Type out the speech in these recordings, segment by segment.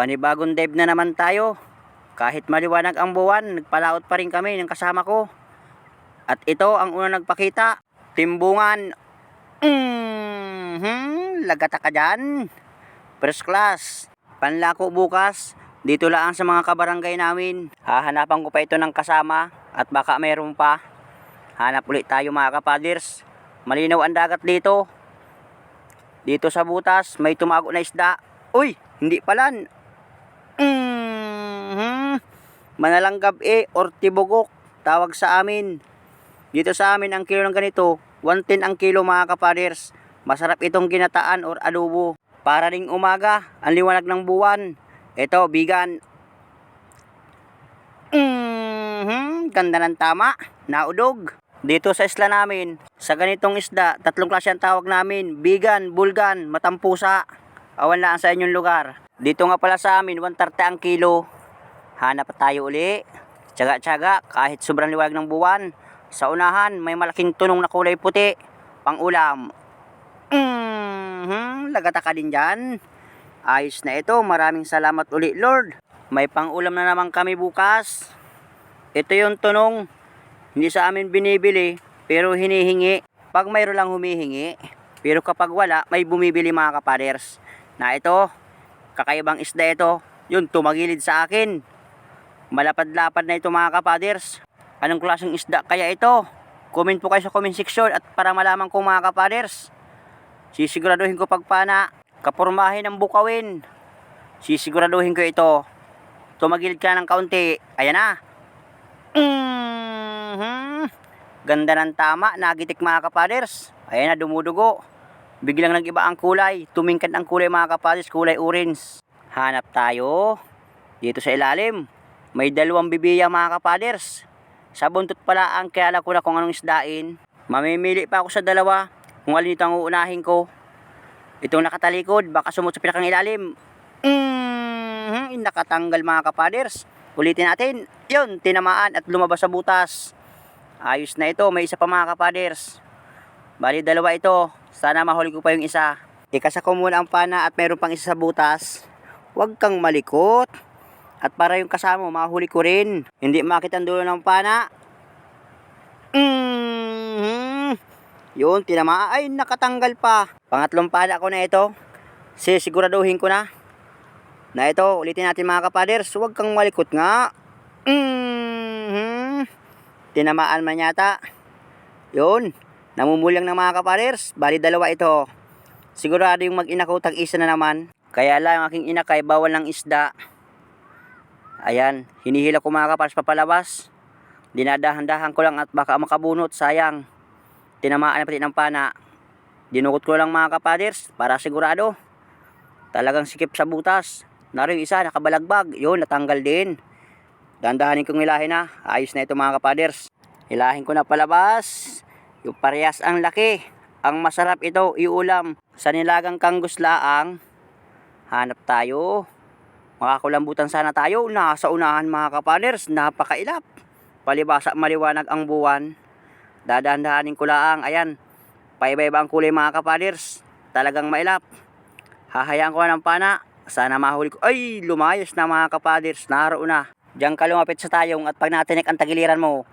Panibagong dive na naman tayo. Kahit maliwanag ang buwan, nagpalaot pa rin kami ng kasama ko. At ito ang unang nagpakita. Timbungan. Mm-hmm, lagata ka dyan. First class. Panlako bukas. Dito lang sa mga kabarangay namin. Hahanapan ko pa ito ng kasama. At baka mayroon pa. Hanap ulit tayo mga kapaders. Malinaw ang dagat dito. Dito sa butas, may tumago na isda. Uy, hindi pala. Mm-hmm. Manalang gabi or tibugok. Tawag sa amin. Dito sa amin, ang kilo ng ganito, 110 ang kilo mga kapaders. Masarap itong ginataan or adobo. Para ring umaga, ang liwanag ng buwan. Ito, bigan. Mm-hmm. Ganda ng tama. Naudog. Dito sa isla namin, sa ganitong isda, tatlong klase ang tawag namin. Bigan, bulgan, matampusa. Awan lang sa inyong lugar. Dito nga pala sa amin, 130 ang kilo. Hanap tayo uli. Tsaga-tsaga, kahit sobrang liwanag ng buwan. Sa unahan, may malaking tunong na kulay puti. Pang ulam. Mm-hmm. Lagata ka din dyan. Ayos na ito. Maraming salamat uli, Lord. May pang ulam na naman kami bukas. Ito yung tunong. Hindi sa amin binibili, pero hinihingi. Pag mayroon lang humihingi. Pero kapag wala, may bumibili mga kapaders. Na ito, kakaibang isda ito. Yun, tumagilid sa akin. Malapad-lapad na ito mga kapaders. Anong klaseng isda kaya ito? Comment po kayo sa comment section at para malaman ko mga kapaders. Sisiguraduhin ko pagpana, kapurmahin ng bukawin. Sisiguraduhin ko ito. Tumagilid ka ng kaunti. Ayan na. Mhm. Ganda ng tama, nagitik mga kapaders. Ayan na, dumudugo. Biglang nag-iba ang kulay. Tumingkad ang kulay mga kapaders, kulay orange. Hanap tayo. Dito sa ilalim. May dalawang bibiya mga kapaders. Sa buntot pala ang kaya ko na kung anong isdain. Mamimili pa ako sa dalawa kung alin ito ang uunahin ko. Itong nakatalikod, baka sumot sa pinakang ilalim. Mm-hmm, nakatanggal mga kapaders. Ulitin natin. Yun, tinamaan at lumabas sa butas. Ayos na ito, may isa pa mga kapaders. Bali, dalawa ito. Sana mahuli ko pa yung isa. Ikasa ko muna ang pana at mayroon pang isa sa butas. Huwag kang malikot. At para yung kasama mo, mahuli ko rin. Hindi makita ang dulo ng pana. Mm-hmm. Yun, tinamaan. Ay, nakatanggal pa. Pangatlong pana ko na ito. Sisiguraduhin ko na. Na ito, ulitin natin mga kapaders. Huwag kang malikot nga. Mm-hmm. Tinamaan man yata. Yun. Namumulyang ng mga kapaders. Bali dalawa ito. Sigurado yung mag-ina tag-isa na naman. Kaya lang ang aking ina bawal ng isda. Ayan, hinihila ko mga kapaders papalabas. Dinadahan-dahan ko lang at baka makabunot, sayang. Tinamaan na pati ng pana. Dinukot ko lang mga kapaders para sigurado. Talagang sikip sa butas. Naroon yung isa, nakabalagbag. Yun, natanggal din. Dandahanin kong ilahin na. Ayos na ito mga kapaders. Ilahin ko na palabas. Yung parehas ang laki. Ang masarap ito iulam. Sa nilagang kangguslaang. Hanap tayo. Makakulambutan sana tayo. Nasa unahan mga kapaders. Napakailap. Palibasa maliwanag ang buwan. Dadandahanin ko lang. Ayan. Paiba-iba ang kulay mga kapaders. Talagang mailap. Hahayaan ko ng pana. Sana mahuli ko. Ay, lumayas na mga kapaders. Naroon na. Diyan ka lumapit sa tayong at pag natinik ang tagiliran mo.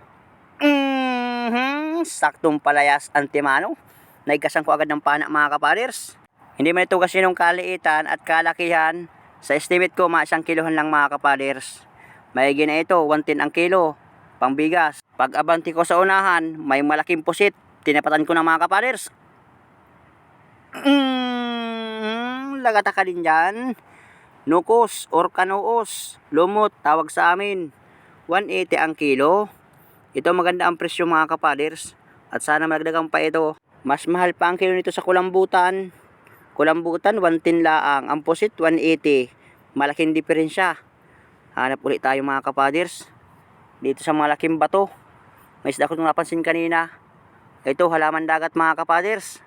Mm-hmm, saktong palayas antimano. Naigkasan ko agad ng pana mga kapaders. Hindi man ito kasi nung kaliitan at kalakihan. Sa estimate ko, mga isang kilohan lang mga kapaders. May na ito, 110 ang kilo. Pangbigas. Pag abanti ko sa unahan, may malaking pusit. Tinapatan ko ng mga kapaders. Mm, lagata ka din dyan. Nukos or kanoos. Lumot, tawag sa amin. 180 ang kilo. Ito maganda ang presyo mga kapaders. At sana magdagang pa ito. Mas mahal pa ang kilo nito sa kulambutan. Kulambutan, 110 laang. Ang pusit, 180. Malaking diferensya. Hanap ulit tayo mga kapaders. Dito sa malaking bato. May isda ko napansin kanina. Ito, halaman dagat mga kapaders.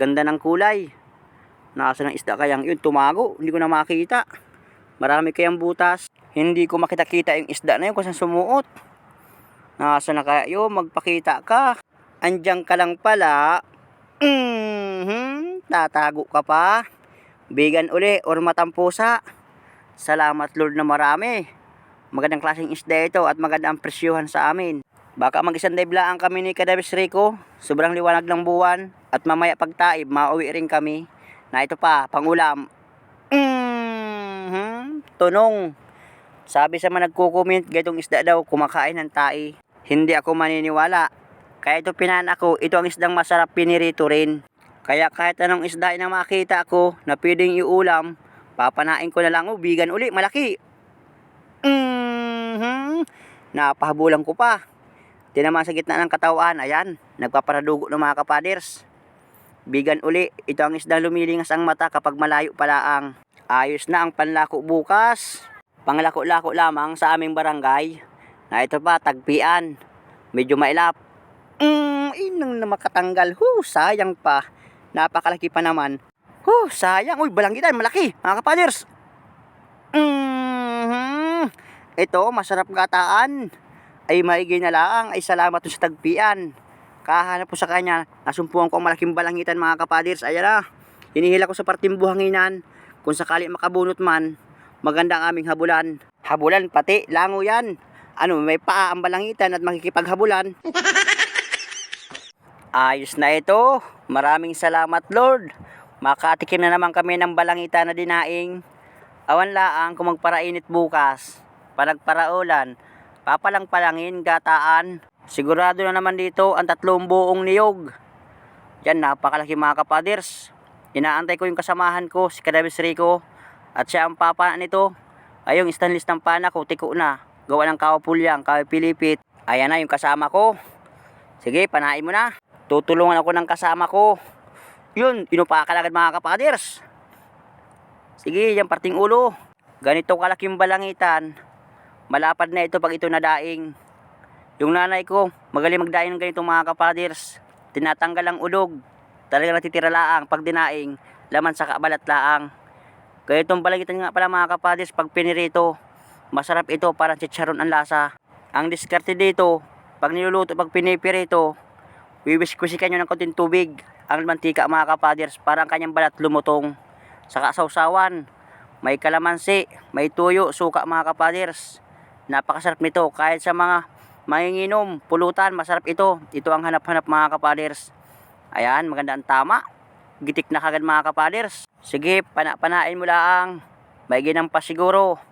Ganda ng kulay. Nasa ng isda kayang yun, tumago. Hindi ko na makita. Marami kayang butas. Hindi ko makita-kita yung isda na yun kasi sumuot. Nasa na kaya yun, magpakita ka. Andiyan ka lang pala. Mm-hmm. Tatago ka pa. Bigan uli or matampusa. Salamat Lord na marami. Magandang klaseng isda ito at magandang presyuhan sa amin. Baka mag-isang lang kami ni Kadabis Rico. Sobrang liwanag ng buwan. At mamaya pagtaib, mauwi rin kami. Na ito pa, pangulam. Mhm, tunong. Sabi sa mga nagko-comment, ganitong isda daw kumakain ng tai. Hindi ako maniniwala. Kaya ito pinan ako, ito ang isdang masarap pinirito rin. Kaya kahit anong isda na makita ko na pwedeng iulam, papanain ko na lang, oh, bigan uli, malaki. Mhm, napahabulan ko pa. Di naman sa gitna ng katawan, ayan, nagpaparadugo ng mga kapaders. Bigan uli, ito ang isdang lumilingas ang mata kapag malayo palaang. Ayos na ang panlako bukas. Panglako-lako lamang sa aming barangay. Na ito pa, tagpian. Medyo mailap. Mm, inang na makatanggal. Huh, sayang pa. Napakalaki pa naman. Huh, sayang. Uy, balanggitan, malaki. Mga kapaders. Mhm. Ito, masarap gataan. Ay maigi na lang. Ay salamat sa tagpian. Kahanap po sa kanya. Nasumpuan ko ang malaking balangitan mga kapaders. Ayan na. Hinihila ko sa parting buhanginan. Kung sakali makabunot man, maganda ang aming habulan. Habulan pati, lango yan. Ano, may paa ang balangitan at makikipaghabulan. Ayos na ito. Maraming salamat Lord. Makatikim na naman kami ng balangitan na dinaing. Awan laang kung magparainit bukas. Panagparaulan. Papalang-palangin, gataan. Sigurado na naman dito ang tatlong buong niyog. Yan, napakalaki mga kapaders. Inaantay ko yung kasamahan ko, si Kadabis Rico. At siya ang papa nito. Ay stainless ng pana ko, tiko na. Gawa ng kawapulyang, kawipilipit. Ayan na yung kasama ko. Sige, panain mo na. Tutulungan ako ng kasama ko. Yun, inupaka agad mga kapaders. Sige, yung parting ulo. Ganito kalaking balangitan. Malapad na ito pag ito nadaing. Yung nanay ko, magaling magdaing ng ganito mga kapaders. Tinatanggal ang udog. Talaga natitira laang pag dinaing. Laman sa kabalat laang. Kaya itong balangitan nga pala mga kapaders pag pinirito. Masarap ito parang chicharon ang lasa. Ang diskarte dito, pag niluluto, pag pinipirito, wiwiskwisikan nyo ng konting tubig ang mantika mga kapaders para ang kanyang balat lumutong. Sa kasawsawan, may kalamansi, may tuyo, suka mga kapaders. Napakasarap nito kahit sa mga manginginom, pulutan, masarap ito. Ito ang hanap-hanap mga kapaders. Ayan, maganda ang tama. Gitik na kagad mga kapaders. Sige, pana-panain mo lang. May ginang pa siguro.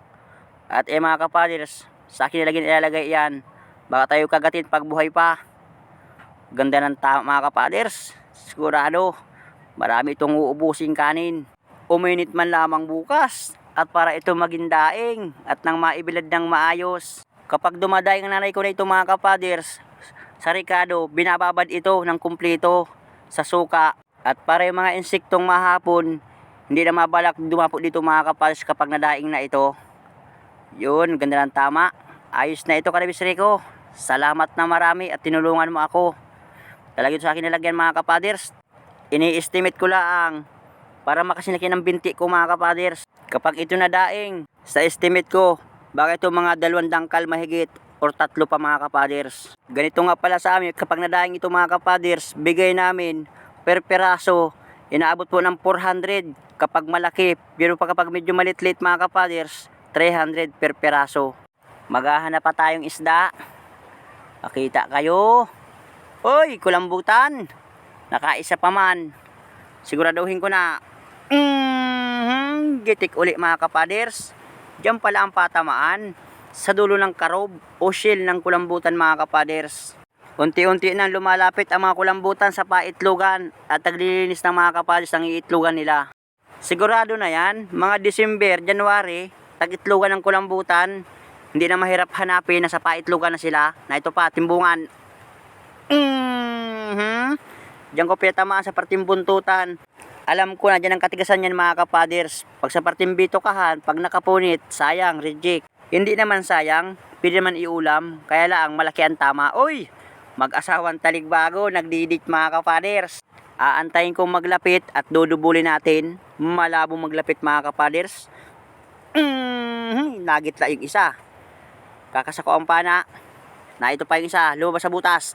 At eh mga kapaders, sa akin nilagay ilalagay yan. Baka tayo kagatin pag buhay pa. Ganda ng tama mga kapaders. Sigurado, marami itong uubusing kanin. Uminit man lamang bukas. At para ito maging daing at nang maibilad ng maayos. Kapag dumadaing ang nanay ko na ito mga kapaders, sa Ricardo, binababad ito ng kumplito sa suka. At para yung mga insektong mahapon, hindi na mabalak dumapo dito mga kapaders kapag nadaing na ito. Yun, ganda ng tama. Ayos na ito, Karabis Rico. Salamat na marami at tinulungan mo ako. Talaga ito sa akin nilagyan mga kapaders. Ini-estimate ko lang para makasinaki ng binti ko mga kapaders. Kapag ito na daing, sa estimate ko, baka ito mga dalawang dangkal mahigit or tatlo pa mga kapaders. Ganito nga pala sa amin, kapag nadaing ito mga kapaders, bigay namin per peraso, inaabot po ng 400 kapag malaki. Pero pa kapag medyo malitlit mga kapaders, 300 per peraso. Maghahanap pa tayong isda. Makita kayo. Hoy, kulambutan. Nakaisa pa man. Siguraduhin ko na. Mm-hmm, gitik uli mga kapaders. Diyan pala ang patamaan. Sa dulo ng karob o shell ng kulambutan mga kapaders. Unti-unti nang lumalapit ang mga kulambutan sa paitlogan at naglilinis ng mga kapaders ang iitlogan nila. Sigurado na yan, mga December, January, tag-itlogan ng kulambutan, hindi na mahirap hanapin na sa paitlogan na sila, na ito pa, timbungan. Mhm. Diyan ko pinatamaan sa parting buntutan. Alam ko na dyan ang katigasan yan mga kapaders. Pag sa parting bitukahan, pag nakapunit, sayang, reject. Hindi naman sayang, pwede naman iulam, kaya lang malaki ang tama. Uy, mag-asawang taligbago, nagdidit mga kapaders. Aantayin kong maglapit at dudubulin natin. Malabo maglapit mga kapaders. Mhm, nagitla yung isa. Kakasako ang pana. Na ito pa yung isa, lumabas sa butas.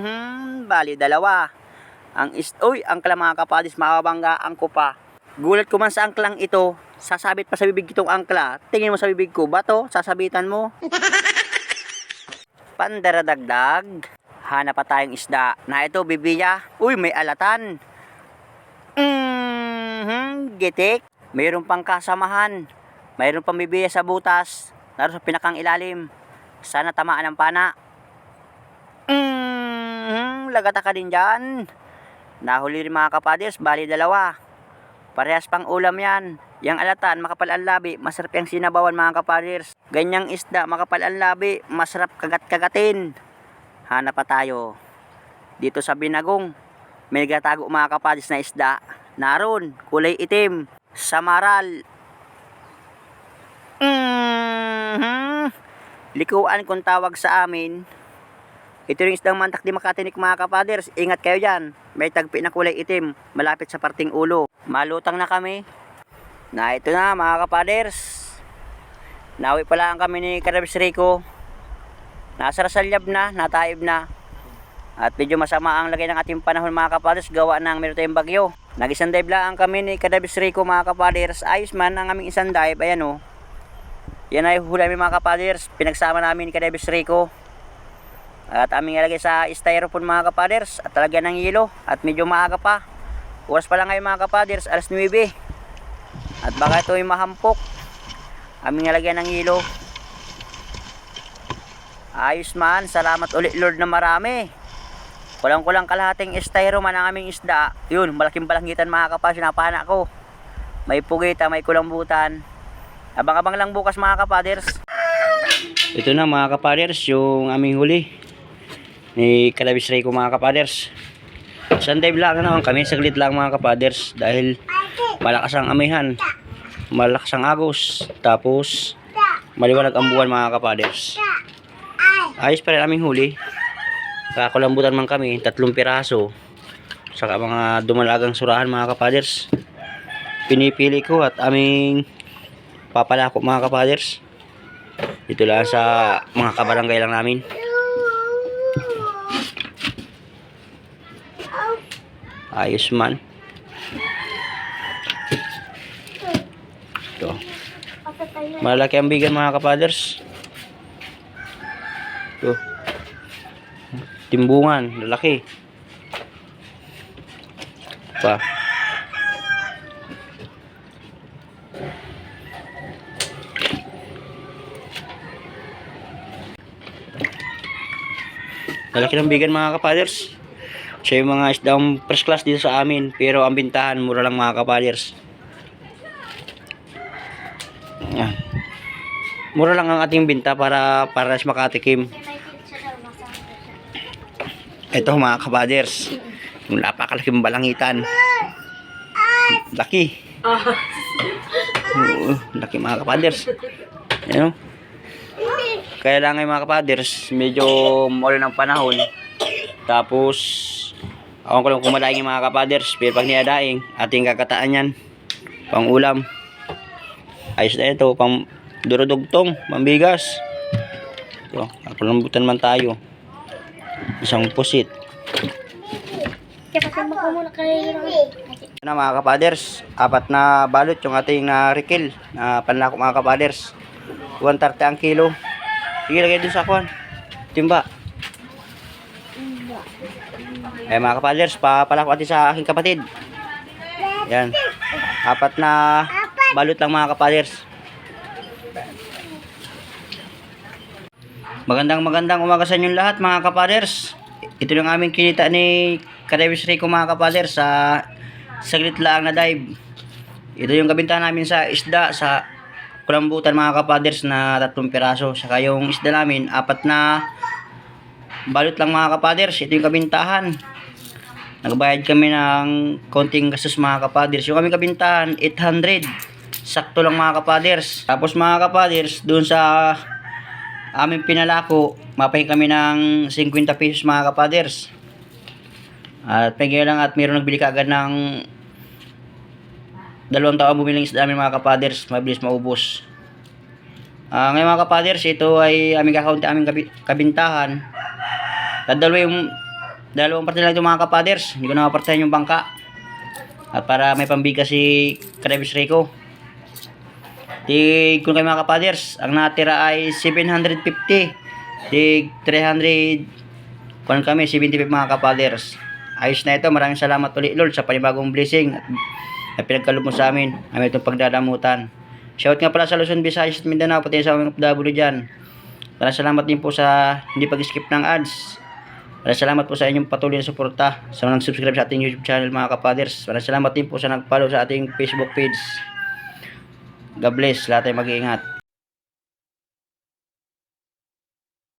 Mhm, bali dalawa. Ang is Uy, ang mga kapadis, makabanggaan ko pa. Gulat ko man sa angklang ito, Sasabit pa sa bibig kitong angkla. Tingin mo sa bibig ko, bato, sasabitan mo. Pandaradagdag. Hanap pa tayong isda. Na ito, bibiya. Uy, may alatan. Mm-hmm, gitik. Mayroon pang kasamahan. Mayroon pang bibiya sa butas. Naroon sa pinakang ilalim. Sana tamaan ng pana. Mm-hmm, lagata ka din dyan. Nahuli rin mga kapaders, bali dalawa. Parehas pang ulam yan. Yang alatan, makapal ang labi, masarap yung sinabawan mga kapaders. Ganyang isda, makapal ang labi, masarap kagat-kagatin. Hanap pa tayo. Dito sa Binagong, may nagatago mga kapaders na isda. Naroon, kulay itim, samaral. mm Likuan kung tawag sa amin. Ito yung isdang mantak di makatinik mga kapaders. Ingat kayo dyan. May tagpi na kulay itim, malapit sa parting ulo. Malutang na kami. Na ito na mga kapaders. Nawi pala ang kami ni Karabis Rico. Nasa Rasalyab na, nataib na. At medyo masama ang lagay ng ating panahon mga kapaders. Gawa ng meron tayong bagyo. Nag-isang dive lang kami ni Kadabis Rico mga kapaders. Ayos man ang aming isang dive. Ayan o. Yan ay hula mga kapaders. Pinagsama namin ni Kadabis Rico. At aming ilagay sa styrofoam mga kapaders. At talagyan ng hilo. At medyo maaga pa. Oras pa lang ngayon mga kapaders. Alas 9. At baka ito ay mahampok. Aming nalagyan ng hilo. Ayos man. Salamat ulit Lord na marami. Kulang-kulang kalahating styro man ang aming isda. Yun, malaking balanggitan mga kapaders. Napahana ko. May pugita, may kulambutan. Abang-abang lang bukas mga kapaders. Ito na mga kapaders, yung aming huli. Ni Kalabis Ray ko mga kapaders. Sunday vlog na naman kami, saglit lang mga kapaders. Dahil malakas ang amihan. Malakas ang agos. Tapos, maliwanag ang buwan mga kapaders. Ayos pa rin aming huli. Kakulambutan man kami, tatlong piraso. Saka mga dumalagang surahan mga kapaders. Pinipili ko at aming papalako mga kapaders. Dito lang sa mga kabarangay lang namin. Ayos man. Ito. Malaki ang bigan mga kapaders. Ito. Timbungan, lalaki. Pa. Lalaki ng bigan mga kapaders. Siya yung mga isdang first class dito sa amin. Pero ang bintahan, mura lang mga kapaders. Yan. Mura lang ang ating binta para para mas makatikim. Ito mga kapaders. Yung napakalaking balangitan. Laki. Oo, laki mga kapaders. Ano? Kaya lang ngayon mga kapaders, medyo maulan ng panahon. Tapos, ako ko lang kumadaing yung mga kapaders. Pero pag niyadaing, ating kakataan yan. Pang ulam. Ayos na ito, pang durudugtong, mambigas. Ito, kapalambutan man tayo. Isang pusit. Na mga kapaders, apat na balot yung ating na rikil na panlako mga kapaders. 130 ang kilo. Sige, lagay dun sa kwan. Timba. Eh mga kapaders, papalako natin sa aking kapatid. Yan. Apat na balot lang mga kapaders. Magandang magandang umaga sa inyong lahat mga kapaders. Ito yung aming kinita ni Kadewis Rico mga kapaders sa saglit lang na dive. Ito yung kabintahan namin sa isda sa kulambutan mga kapaders na tatlong piraso. Saka yung isda namin, apat na balot lang mga kapaders. Ito yung kabintahan. Nagbayad kami ng konting gastos mga kapaders. Yung kami kabintahan, 800. Sakto lang mga kapaders. Tapos mga kapaders, dun sa aming pinalako, mapahin kami ng 50 pesos mga kapaders. At pagkaya lang at mayroon nagbili kaagad ng dalawang tao bumili ng isda namin mga kapaders. Mabilis maubos. Ah, ngayon mga kapaders, ito ay aming kakaunti aming kabi- kabintahan. Dalawa yung dalawang parte lang ito mga kapaders. Hindi ko na mapartahan yung bangka. At para may pambigas si Kadabis Rico. Tig, kung kayo mga kapaders, ang natira ay 750. Tig, 300. Kung kami, 75 mga kapaders. Ayos na ito. Maraming salamat ulit, Lord, sa panibagong blessing at na mo sa amin. Amin itong pagdadamutan. Shout nga pala sa Luzon, Visayas at Mindanao, pati sa mga W dyan. Maraming salamat din po sa hindi pag-skip ng ads. Maraming salamat po sa inyong patuloy na suporta sa mga nag-subscribe sa ating YouTube channel mga kapaders. Maraming salamat din po sa nag-follow sa ating Facebook page. God bless. Lahat ay mag-iingat.